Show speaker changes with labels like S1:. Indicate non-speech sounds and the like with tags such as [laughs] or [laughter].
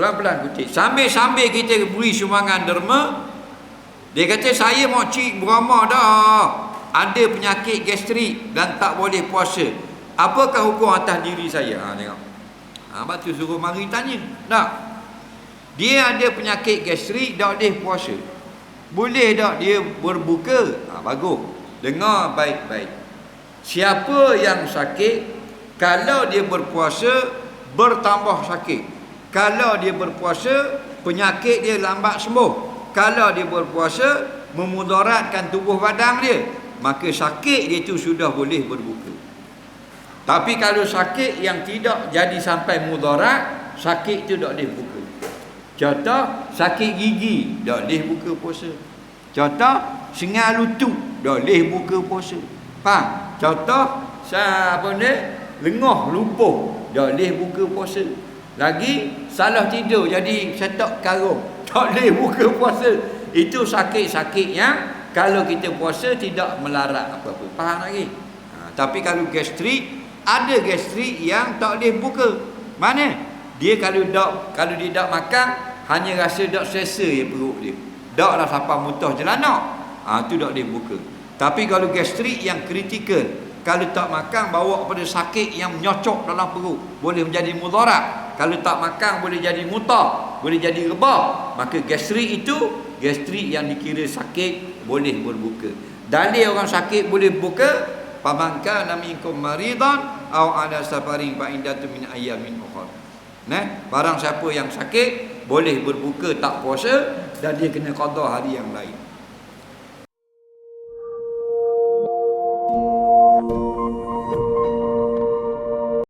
S1: Pelan-pelan kutip. Sambil-sambil kita beri sumbangan derma, dia kata saya mau cik beramal dah. Ada penyakit gastrik dan tak boleh puasa. Apakah hukum atas diri saya? Ha, tengok. Ha, lepas tu suruh mari tanya. Tak. Dia ada penyakit gastrik, tak boleh puasa. Boleh tak dia berbuka? Ha, bagus. Dengar baik-baik. Siapa yang sakit, kalau dia berpuasa, bertambah sakit. Kalau dia berpuasa, penyakit dia lambat sembuh. Kalau dia berpuasa, memudaratkan tubuh badan dia. Maka sakit dia itu sudah boleh berbuka. Tapi kalau sakit yang tidak jadi sampai mudarat, sakit itu tak boleh buka. Contoh, sakit gigi, tak boleh buka puasa. Contoh, sengal lutut, tak boleh buka puasa. Faham? Contoh, apa ni? Lengoh, lumpuh, tak boleh buka puasa. Lagi, salah tidur jadi setok karung, [laughs] tak boleh buka puasa. Itu sakit-sakit yang kalau kita puasa tidak melarat apa-apa. Faham lagi? Ha, tapi kalau gastrik, ada gastrik yang tak boleh buka. Mana? Dia kalau tak kalau dia tak makan, hanya rasa tak selesa je perut dia. Tak lah sampai mutah jelana. Ha, tu tak boleh buka. Tapi kalau gastrik yang kritikal, kalau tak makan bawa kepada sakit yang menyocok dalam perut, boleh menjadi mudarat. Kalau tak makan boleh jadi mutah, boleh jadi rebah. Maka gastrik itu gastrik yang dikira sakit boleh berbuka. Dalil orang sakit boleh buka pamanka namikum maridan au ala safarin fa indatu min ayamin ukhra. Nah, barang siapa yang sakit boleh berbuka tak puasa dan dia kena qada hari yang lain.